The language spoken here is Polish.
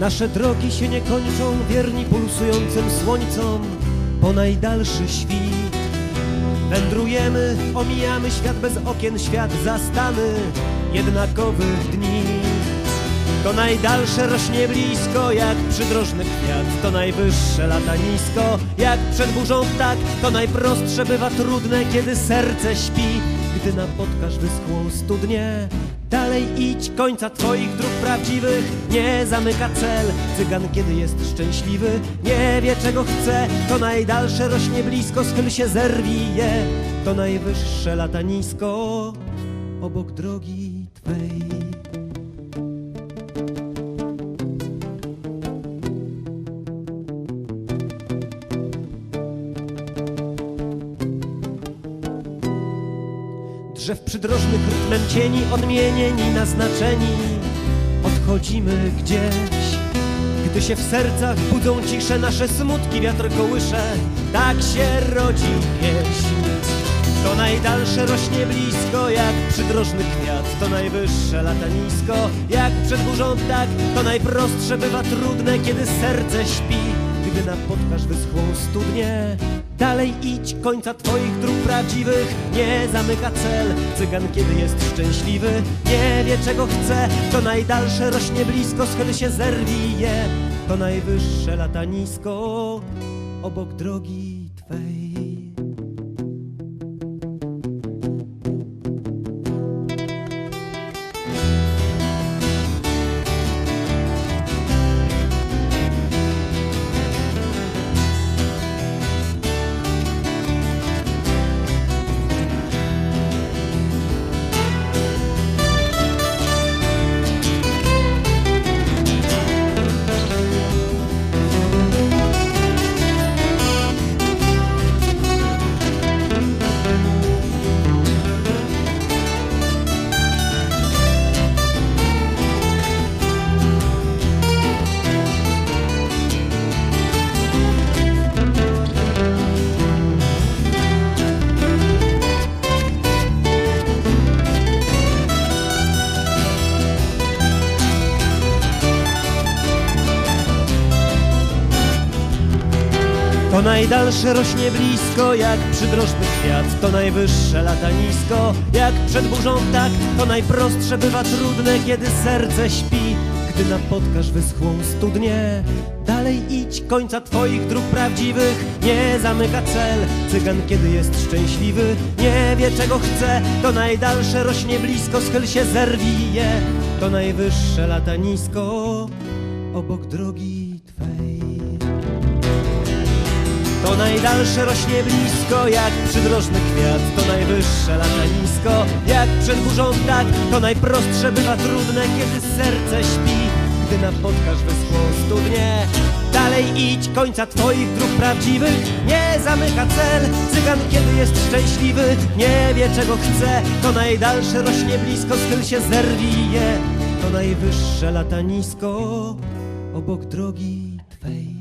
Nasze drogi się nie kończą, wierni pulsującym słońcom po najdalszy świt. Wędrujemy, omijamy świat bez okien, świat zastany jednakowych dni. To najdalsze rośnie blisko, jak przydrożny kwiat, to najwyższe lata nisko, jak przed burzą ptak, to najprostsze bywa trudne, kiedy serce śpi, gdy napotkasz wyschłą studnię. Dalej idź, końca twoich dróg prawdziwych nie zamyka cel. Cygan, kiedy jest szczęśliwy, nie wie czego chce, to najdalsze rośnie blisko, schyl się, zerwij je, to najwyższe lata nisko, obok drogi twej. Drzew przydrożnych rytmem cieni odmienieni, naznaczeni Odchodzimy gdzieś. Gdy się w sercach budzą cisze Nasze smutki wiatr kołysze Tak się rodzi pieśń. To najdalsze rośnie blisko Jak przydrożny kwiat To najwyższe lata nisko. Jak przed burzą ptak To najprostsze bywa trudne Kiedy serce śpi Gdy napotkasz wyschłą studnię Dalej idź, końca twoich dróg prawdziwych. Nie zamyka cel Cygan, kiedy jest szczęśliwy. Nie wie czego chce. To najdalsze rośnie blisko Schyl się, zerwij je To najwyższe lata nisko Obok drogi To najdalsze rośnie blisko, jak przydrożny kwiat To najwyższe lata nisko, jak przed burzą ptak To najprostsze bywa trudne, kiedy serce śpi. Gdy napotkasz wyschłą studnię Dalej idź, końca twoich dróg prawdziwych. Nie zamyka cel Cygan, kiedy jest szczęśliwy. Nie wie czego chce. To najdalsze rośnie blisko, schyl się, zerwij je. To najwyższe lata nisko Obok drogi twej to najdalsze rośnie blisko, jak przydrożny kwiat. To najwyższe lata nisko, jak przed burzą ptak. To najprostsze bywa trudne, kiedy serce śpi Gdy napotkasz wyschłą studnię Dalej idź, końca twoich dróg prawdziwych. Nie zamyka cel, cygan kiedy jest szczęśliwy. Nie wie czego chce, to najdalsze rośnie blisko Schyl się, zerwij je, to najwyższe lata nisko Obok drogi twej